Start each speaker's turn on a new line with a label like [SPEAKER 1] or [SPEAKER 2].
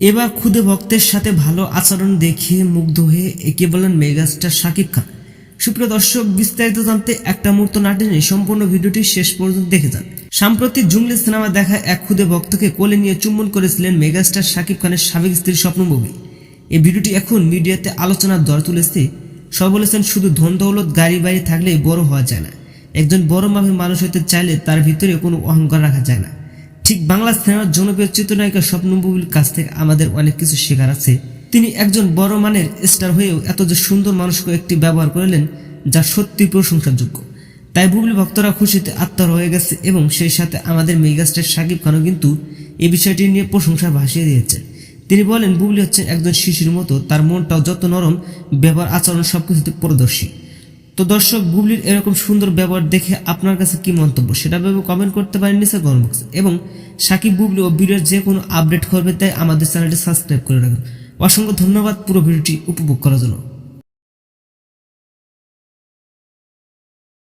[SPEAKER 1] এবার খুদে ভক্তের সাথে ভালো আচরণ দেখিয়ে মুগ্ধ হয়ে একে বলেন মেগাস্টার শাকিব খান। সুপ্রিয় দর্শক, বিস্তারিত জানতে একটা মুহূর্ত না সম্পূর্ণ ভিডিওটি শেষ পর্যন্ত দেখে যান। সাম্প্রতিক জুংলি সিনেমা দেখা এক খুদে ভক্তকে কোলে নিয়ে চুম্বন করেছিলেন মেগাস্টার শাকিব খানের সাবেক স্ত্রী স্বপ্নবী এই ভিডিওটি এখন মিডিয়াতে আলোচনার দর তুলেছে। সব বলেছেন, শুধু ধন দৌলত, গাড়ি বাড়ি থাকলেই বড় হওয়া যায় না। একজন বড় মাপের মানুষ হতে চাইলে তার ভিতরে কোনো অহংকার রাখা যায় না। ঠিক বাংলা সিনেমার জনপ্রিয় চিত্রনায়িকা স্বপ্নবুবির কাছ থেকে আমাদের অনেক কিছু শেখার আছে। তিনি একজন বড় মানের স্টার হয়েও এত যে সুন্দর মানুষকে একটি ব্যবহার করলেন, যা সত্যি প্রশংসাযোগ্য। তাই বুবলি ভক্তরা খুশিতে আত্মার হয়ে গেছে এবং সেই সাথে আমাদের মেগাস্টার সাকিব খানও কিন্তু এ বিষয়টি নিয়ে প্রশংসা ভাসিয়ে দিয়েছেন। তিনি বলেন, বুবলি হচ্ছেন একজন শিশুর মতো, তার মনটাও যত নরম, ব্যবহার, আচরণ সবকিছুতে পারদর্শী। তো দর্শক, বুবলির এরকম সুন্দর ব্যবহার দেখে আপনার কাছে কি মন্তব্য? সেটা ভেবে কমেন্ট করতে পারেন নিচে কমেন্ট এবং সাকিব, বুবলি ও ভিডিওর যে কোনো আপডেট করবে তাই আমাদের চ্যানেলটি সাবস্ক্রাইব করে রাখুন। অসংখ্য ধন্যবাদ পুরো ভিডিওটি উপভোগ করার জন্য।